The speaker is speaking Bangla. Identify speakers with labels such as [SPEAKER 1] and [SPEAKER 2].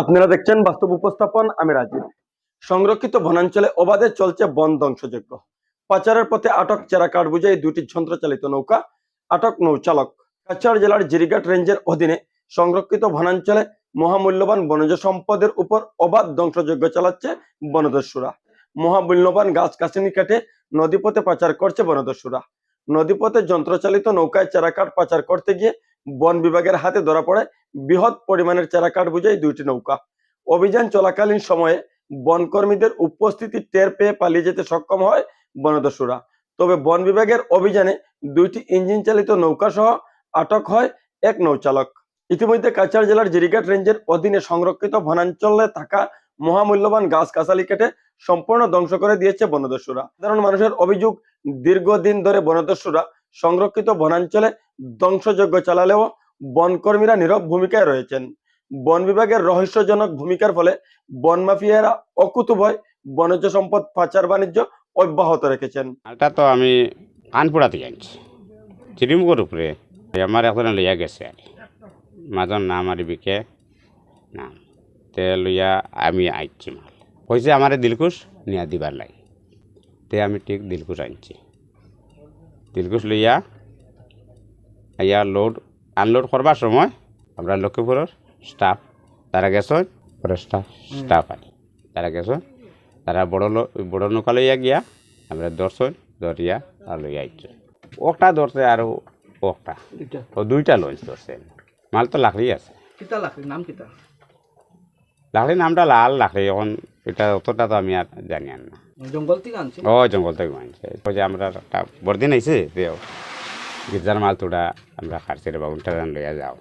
[SPEAKER 1] আপনারা দেখছেন বাস্তব উপস্থাপন, আমি রাজীব। সংরক্ষিত বনাঞ্চলে অবাধে চলছে বন ধ্বংসযজ্ঞ। পাচারের পথে আটক চেরা কাঠ বুঝাই দুটি যন্ত্রচালিত নৌকা, আটক নৌচালক। কাছাড় জেলার জিরিঘাট রেঞ্জের অধীনে সংরক্ষিত বনাঞ্চলে মহামূল্যবান বনজ সম্পদের উপর অবাধ ধ্বংসযজ্ঞ চালাচ্ছে বনদস্যুরা। মহামূল্যবান গাছ কাছিনি কেটে নদীপথে পাচার করছে বনদস্যুরা। নদীপথে যন্ত্রচালিত নৌকায় চেরাকাঠ পাচার করতে গিয়ে বন বিভাগের হাতে ধরা পড়ে। বৃহৎ পরিমাণের চেরাকাঠ বুঝাই দুইটি নৌকা। অভিযান চলাকালীন সময়ে বনকর্মীদের উপস্থিতি টের পেয়ে পালিয়ে যেতে সক্ষম হয় বনদস্যুরা। তবে বন বিভাগের অভিযানে দুইটি ইঞ্জিন চালিত নৌকা সহ আটক হয় এক নৌচালক। ইতিমধ্যে কাছাড় জেলার জিরিঘাট রেঞ্জের অধীনে সংরক্ষিত বনাঞ্চলে থাকা মহামূল্যবান গাছ কাছালি কেটে সম্পূর্ণ ধ্বংস করে দিয়েছে বনদস্যুরা। সাধারণ মানুষের অভিযোগ, দীর্ঘদিন ধরে বনদস্যুরা সংরক্ষিত বনাঞ্চলে ধ্বংসযজ্ঞ চালালেও বনকর্মীরা নীরব ভূমিকায় রয়েছেন। বন বিভাগের রহস্যজনক ভূমিকার ফলে বন মাফিয়ারা অকুতভয় বনজ সম্পদ পাচার বাণিজ্য অব্যাহত রেখেছেন।
[SPEAKER 2] এটা তো আমি কানপুরা থেকে আনছি চিরিমুখর উপরে। আমার এখন লইয়া গেছে। আর মাজর নাম আর বিকে নাম। তে লইয়া আমি আইছি মাল। কইছে আমার দিলকুশ নিয়া দিবার লাগে তে আমি ঠিক দিলকুশ আনছি। দিলকুশ লইয়া ইয়া লোড আনলোড করবার সময় আমরা লক্ষ্মীপুরের স্টাফ তারা গেছেন পরে স্টাফ স্টাফ আনি তারা গেছেন তারা বড় বড় নৌকা লইয়া গিয়া আমরা ধরছেন ধরিয়া আর লইয়া আইছ। একটা ধরছে আর
[SPEAKER 3] দুইটা।
[SPEAKER 2] ও দুইটা লঞ্চ ধরছে। মাল তো লাকড়ি আছে।
[SPEAKER 3] কিতা নাম কিতা?
[SPEAKER 2] নামটা লাল লাকড়ি এখন এটা অতটা তো আমি আর জানি আর না।
[SPEAKER 3] জঙ্গল থেকে আনছি
[SPEAKER 2] ও জঙ্গল থেকে যে আমরা একটা বড়দিন আইছে যে গির্জার মাল তোরা আমরা খারছি রে বাবুটা লইয়া যাও